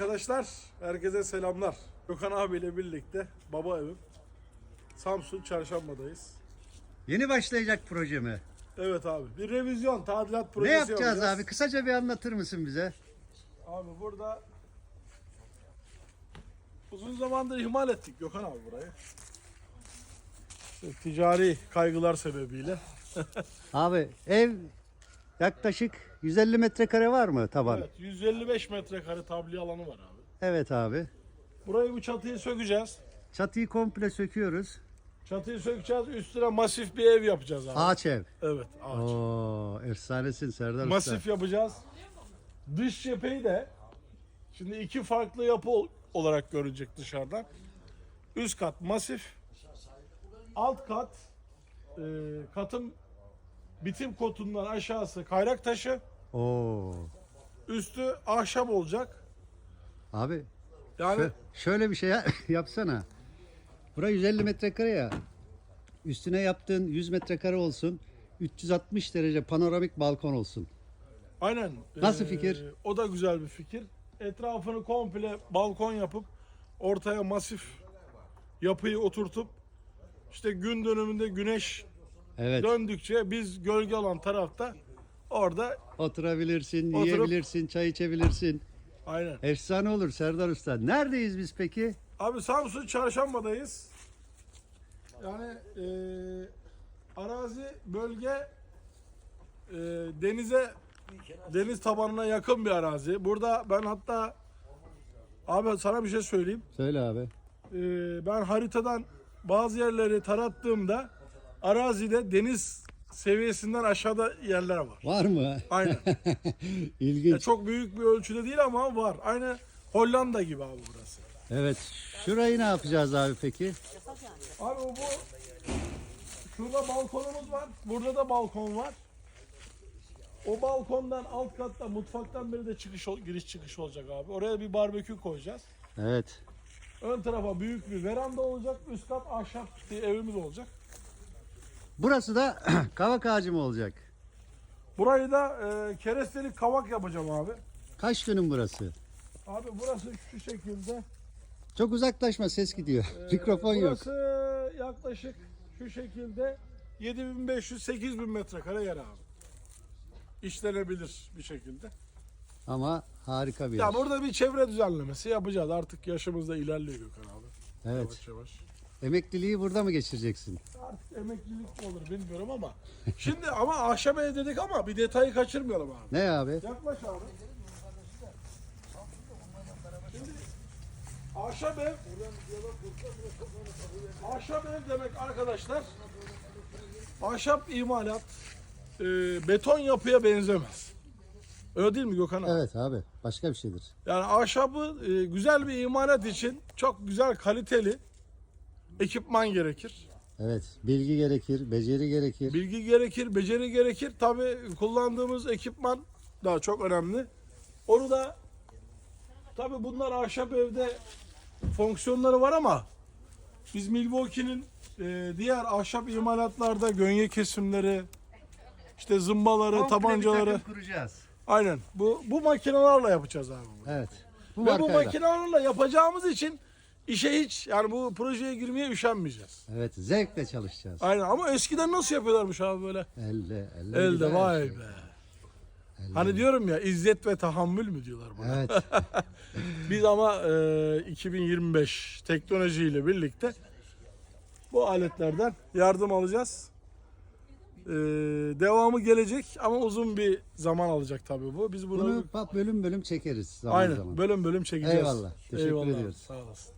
Arkadaşlar herkese selamlar. Gökhan abiyle birlikte baba evim. Samsun Çarşamba'dayız. Yeni başlayacak projemi. Evet abi bir revizyon tadilat Ne projesi yapacağız abi? Kısaca bir anlatır mısın bize? Abi burada uzun zamandır ihmal ettik Gökhan abi burayı. İşte ticari kaygılar sebebiyle. Abi ev yaklaşık 150 metrekare var mı taban? Evet 155 metrekare tabliğ alanı var abi. Evet abi. Burayı bu çatıyı sökeceğiz. Çatıyı komple söküyoruz. Çatıyı sökeceğiz üstüne masif bir ev yapacağız abi. Ağaç ev. Evet ağaç. Oo, efsanesin Serdar Masif Usta. yapacağız. Dış cepheyi de şimdi iki farklı yapı ol- olarak görünecek dışarıdan. Üst kat masif. Alt kat e, katın bitim kotundan aşağısı kayrak taşı. Oo. Üstü ahşap olacak. Abi Yani şö- şöyle bir şey ya- yapsana. Bura 150 metrekare ya. Üstüne yaptığın 100 metrekare olsun. 360 derece panoramik balkon olsun. aynen. Nasıl e, fikir? O da güzel bir fikir. Etrafını komple balkon yapıp ortaya masif yapıyı oturtup işte gün dönümünde güneş Evet. Döndükçe biz gölge alan tarafta orada Oturabilirsin, Oturup- yiyebilirsin, çay içebilirsin. aynen. Efsane olur Serdar Usta. Neredeyiz biz peki? Abi Samsun Çarşamba'dayız. Yani eee, arazi bölge eee, denize deniz tabanına yakın bir arazi. Burada ben hatta abi sana bir şey söyleyeyim. Söyle abi. Eee, ben haritadan bazı yerleri tarattığımda arazide deniz seviyesinden aşağıda yerler var. Var mı? Aynen. Ya İlginç. çok büyük bir ölçüde değil ama var. Aynı Hollanda gibi abi burası. Evet. Şurayı ne yapacağız abi peki? Abi bu şurada balkonumuz var. Burada da balkon var. O balkondan alt katta mutfaktan beri de çıkış giriş çıkış olacak abi. Oraya bir barbekü koyacağız. Evet. Ön tarafa büyük bir veranda olacak. Üst kat ahşap bir evimiz olacak. Burası da kavak ağacı mı olacak? Burayı da e, kerestelik kavak yapacağım abi. Kaç dönüm burası? Abi burası şu şekilde. Çok uzaklaşma ses gidiyor. Ee, Mikrofon yok. Burası yaklaşık şu şekilde 7500-8000 metrekare yer abi. İşlenebilir bir şekilde. Ama harika bir yer. Ya burada bir çevre düzenlemesi yapacağız. Artık yaşımız da ilerliyor Gökhan abi. Evet. Yavaş yavaş. Emekliliği burada mı geçireceksin? Artık emeklilik mi olur bilmiyorum ama. Şimdi ama ahşap ev dedik ama bir detayı kaçırmayalım abi. Ne abi? Yaklaş abi. Şimdi ahşap ev ahşap ev demek arkadaşlar ahşap imalat e, beton yapıya benzemez. Öyle değil mi Gökhan abi? Evet abi. Başka bir şeydir. Yani ahşabı e, güzel bir imalat için çok güzel kaliteli ekipman gerekir. Evet. Bilgi gerekir, beceri gerekir. Bilgi gerekir, beceri gerekir. Tabi kullandığımız ekipman daha çok önemli. Onu da tabi bunlar ahşap evde fonksiyonları var ama biz Milwaukee'nin e, diğer ahşap imalatlarda gönye kesimleri, işte zımbaları, Komple bir tabancaları takım kuracağız. aynen bu bu makinelerle yapacağız abi. bunu. Evet. Bu Ve bu makinelerle yapacağımız için işe hiç yani bu projeye girmeye üşenmeyeceğiz. Evet. Zevkle çalışacağız. Aynen ama eskiden nasıl yapıyorlarmış abi böyle? Elle, elle. Elde vay şey. be. Elle. Hani diyorum ya izzet ve tahammül mü diyorlar buna. Evet. Biz ama e, 2025 teknolojiyle birlikte bu aletlerden yardım alacağız. E, devamı gelecek ama uzun bir zaman alacak tabii bu. Biz bunu, Bunu bak bölüm bölüm çekeriz zaman aynen zaman. bölüm bölüm çekeceğiz. Eyvallah, teşekkür Eyvallah, ediyoruz. Sağ olasın.